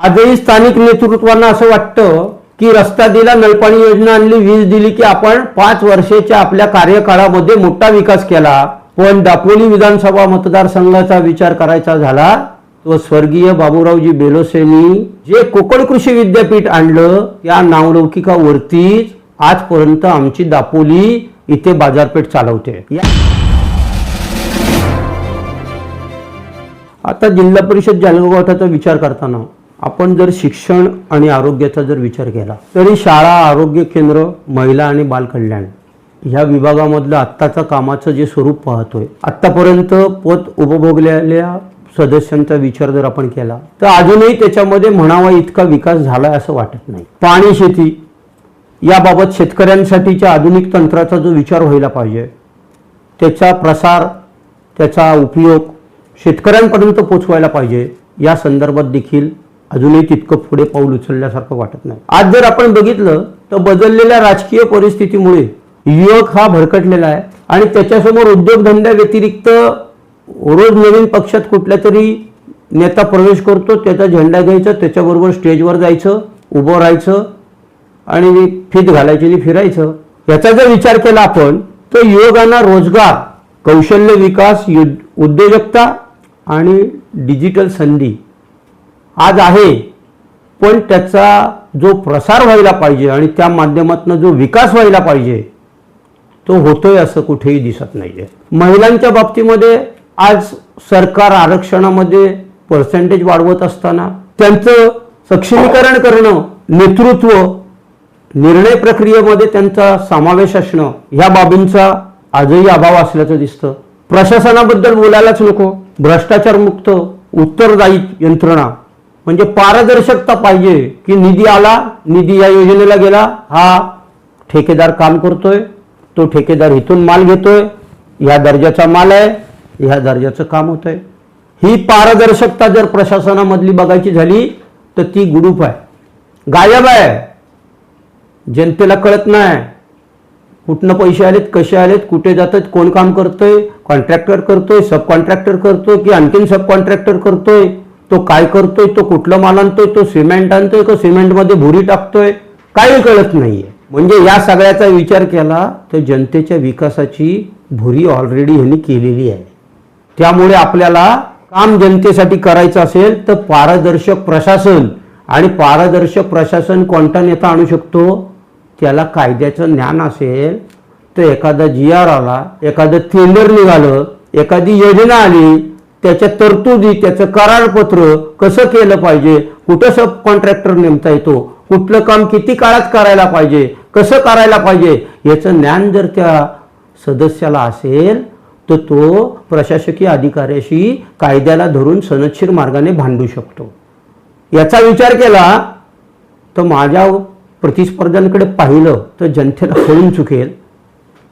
आजही स्थानिक नेतृत्वांना असं वाटतं की रस्ता दिला नळपाणी योजना आणली वीज दिली की आपण पाच वर्षाच्या आपल्या कार्यकाळामध्ये मोठा विकास केला. पण दापोली विधानसभा मतदारसंघाचा विचार करायचा झाला तो स्वर्गीय बाबूरावजी बेलोसेनी जे कोकण कृषी विद्यापीठ आणलं त्या नावलौकिकावरतीच आजपर्यंत आमची दापोली इथे बाजारपेठ चालवते. आता जिल्हा परिषद जळगाव गटाचा विचार करताना आपण जर शिक्षण आणि आरोग्याचा जर विचार केला तरी शाळा आरोग्य केंद्र महिला आणि बालकल्याण ह्या विभागामधलं आत्ताचं कामाचं जे स्वरूप पाहतोय आत्तापर्यंत पद उपभोगलेल्या सदस्यांचा विचार जर आपण केला तर अजूनही त्याच्यामध्ये म्हणावा इतका विकास झालाय असं वाटत नाही. पाणी शेती याबाबत शेतकऱ्यांसाठीच्या आधुनिक तंत्राचा जो विचार व्हायला पाहिजे त्याचा प्रसार त्याचा उपयोग शेतकऱ्यांपर्यंत पोचवायला पाहिजे या संदर्भात देखील अजूनही तितकं पुढे पाऊल उचलल्यासारखं वाटत नाही. आज जर आपण बघितलं तर बदललेल्या राजकीय परिस्थितीमुळे युवक हा भरकटलेला आहे आणि त्याच्यासमोर उद्योगधंद्या व्यतिरिक्त रोज नवीन पक्षात कुठल्या तरी नेता प्रवेश करतो त्याचा झेंडा घ्यायचा त्याच्याबरोबर स्टेजवर जायचं उभं राहायचं आणि फीत घालायची आणि फिरायचं. याचा जर विचार केला आपण तर युवकांना रोजगार कौशल्य विकास उद्योजकता आणि डिजिटल संधी आज आहे. पण त्याचा जो प्रसार व्हायला पाहिजे आणि त्या माध्यमातून जो विकास व्हायला पाहिजे तो होतोय असं कुठेही दिसत नाहीये. महिलांच्या बाबतीमध्ये आज सरकार आरक्षणामध्ये पर्सेंटेज वाढवत असताना त्यांचं सक्षमीकरण करणं नेतृत्व निर्णय प्रक्रियेमध्ये त्यांचा समावेश असणं ह्या बाबींचा आजही अभाव असल्याचं दिसतं. प्रशासनाबद्दल बोलायलाच नको. भ्रष्टाचारमुक्त उत्तरदायी यंत्रणा म्हणजे पारदर्शकता पाहिजे की निधी आला निधी या योजनेला गेला हा ठेकेदार काम करतोय तो ठेकेदार इथून माल घेतोय ह्या दर्जाचा माल आहे ह्या दर्जाचं काम होतंय. ही पारदर्शकता जर प्रशासनामधली बघायची झाली तर ती गुडूप आहे गायब आहे. जनतेला कळत नाही कुठनं पैसे आलेत कसे आलेत कुठे जातात कोण काम करतोय कॉन्ट्रॅक्टर करतोय सब कॉन्ट्रॅक्टर करतोय की आणखीन सब कॉन्ट्रॅक्टर करतोय तो काय करतोय? तो कुठलं माल आणतोय? तो सिमेंट आणतोय का सिमेंटमध्ये भुरी टाकतोय? काही कळत नाहीये. म्हणजे या सगळ्याचा विचार केला तर जनतेच्या विकासाची भुरी ऑलरेडी ह्यांनी केलेली आहे. त्यामुळे आपल्याला काम जनतेसाठी करायचं असेल तर पारदर्शक प्रशासन आणि पारदर्शक प्रशासन कोणता नेता आणू शकतो? त्याला कायद्याचं ज्ञान असेल तर एखादा जी आर आला एखादं टेंडर निघालं एखादी योजना आली त्याच्या तरतुदी त्याचं करारपत्र कसं केलं पाहिजे? कुठं सब कॉन्ट्रॅक्टर नेमता येतो? कुठलं काम किती काळात करायला पाहिजे? कसं करायला पाहिजे? याचं ज्ञान जर त्या सदस्याला असेल तर तो प्रशासकीय अधिकाऱ्याशी कायद्याला धरून सनदशीर मार्गाने भांडू शकतो. याचा विचार केला तर माझ्या प्रतिस्पर्ध्यांकडे पाहिलं तर जनतेला कळून चुकेल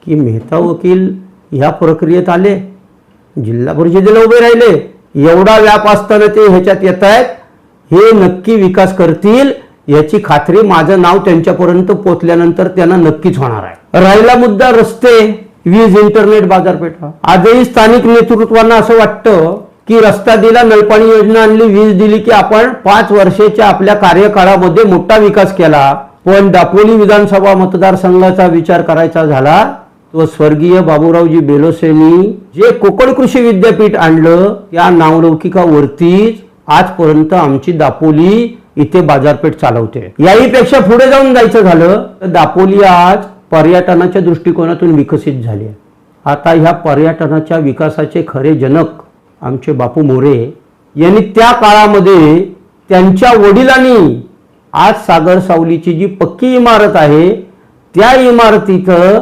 की मेहता वकील ह्या प्रक्रियेत आले. जिल्हा परिषदेला उभे राहिले. एवढा व्याप असताना ते ह्याच्यात येत आहेत. हे नक्की विकास करतील याची खात्री माझं नाव त्यांच्यापर्यंत पोचल्यानंतर त्यांना नक्कीच होणार आहे. राहिला मुद्दा रस्ते वीज इंटरनेट बाजारपेठा. आजही स्थानिक नेतृत्वांना असं वाटतं की रस्ता दिला नळपाणी योजना आणली वीज दिली की आपण पाच वर्षाच्या आपल्या कार्यकाळामध्ये मोठा विकास केला. पण दापोली विधानसभा मतदारसंघाचा विचार करायचा झाला तो स्वर्गीय बाबूरावजी बेलोसेनी जे कोकण कृषी विद्यापीठ आणलं त्या नावलौकिकावरतीच आजपर्यंत आमची दापोली इथे बाजारपेठ चालवते. याहीपेक्षा पुढे जाऊन जायचं झालं तर दापोली आज पर्यटनाच्या दृष्टिकोनातून विकसित झाली आहे. आता ह्या पर्यटनाच्या विकासाचे खरे जनक आमचे बापू मोरे यांनी त्या काळामध्ये त्यांच्या वडिलांनी आज सागर सावलीची जी पक्की इमारत आहे त्या इमारतीचं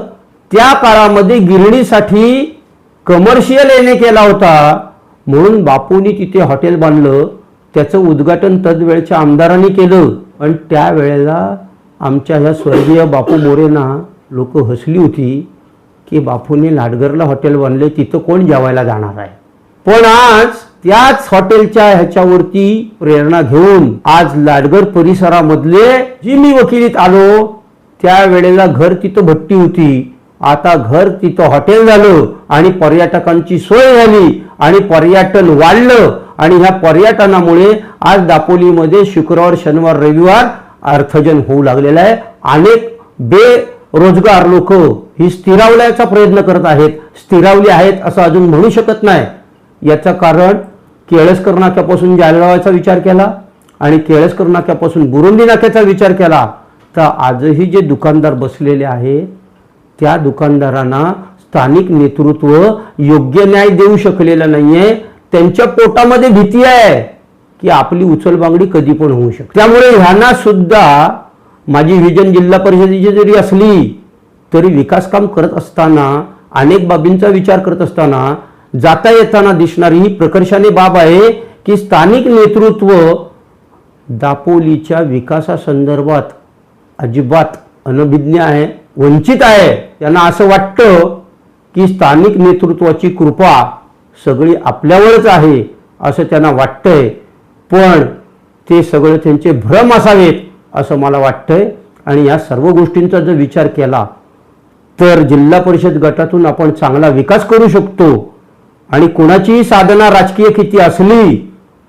त्या काळामध्ये गिरणीसाठी कमर्शियल येणे केला होता. म्हणून बापूंनी तिथे हॉटेल बांधलं. त्याचं उद्घाटन तदवेळच्या आमदारांनी केलं. पण त्यावेळेला आमच्या ह्या स्वर्गीय बापू मोरेंना लोक हसली होती की बापूंनी लाडगरला हॉटेल बांधले तिथं कोण जेवायला जाणार आहे? पण आज त्याच हॉटेलच्या ह्याच्यावरती प्रेरणा घेऊन आज लाडगर परिसरामधले जी मी वकिलीत आलो त्या वेळेला घर तिथं भट्टी होती. आता घर तिथं हॉटेल झालं आणि पर्यटकांची सोय झाली आणि पर्यटन वाढलं आणि ह्या पर्यटनामुळे आज दापोलीमध्ये शुक्रवार शनिवार रविवार अर्थजन होऊ लागलेलं आहे. अनेक बेरोजगार लोक ही स्थिरावल्याचा प्रयत्न करत आहेत. स्थिरावली आहेत असं अजून म्हणू शकत नाही. याचं कारण केळसकर नाक्यापासून जालगावाचा विचार केला आणि केळसकर नाक्यापासून बुरुंदी नाक्याचा विचार केला. तर आजही जे दुकानदार बसलेले आहेत त्या दुकानदारांना स्थानिक नेतृत्व योग्य न्याय देऊ शकलेलं नाहीये. त्यांच्या पोटामध्ये भीती आहे की आपली उचलबांगडी कधी पण होऊ शकते. त्यामुळे ह्यांना सुद्धा माझी विजन जिल्हा परिषदेची जरी असली तरी विकास काम करत असताना अनेक बाबींचा विचार करत असताना जाता येताना दिसणारी ही प्रकर्षाने बाब आहे की स्थानिक नेतृत्व दापोलीच्या विकासासंदर्भात अजिबात अनभिज्ञ आहे वंचित आहे. त्यांना असं वाटतं की स्थानिक नेतृत्वाची कृपा सगळी आपल्यावरच आहे असं त्यांना वाटतंय. पण ते सगळं त्यांचे भ्रम असावेत असं मला वाटतंय. आणि या सर्व गोष्टींचा जर विचार केला तर जिल्हा परिषद गटातून आपण चांगला विकास करू शकतो. आणि कोणाचीही साधना राजकीय किती असली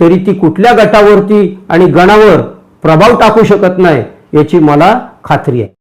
तरी ती कुठल्या गटावरती आणि गणावर प्रभाव टाकू शकत नाही याची मला खात्री आहे.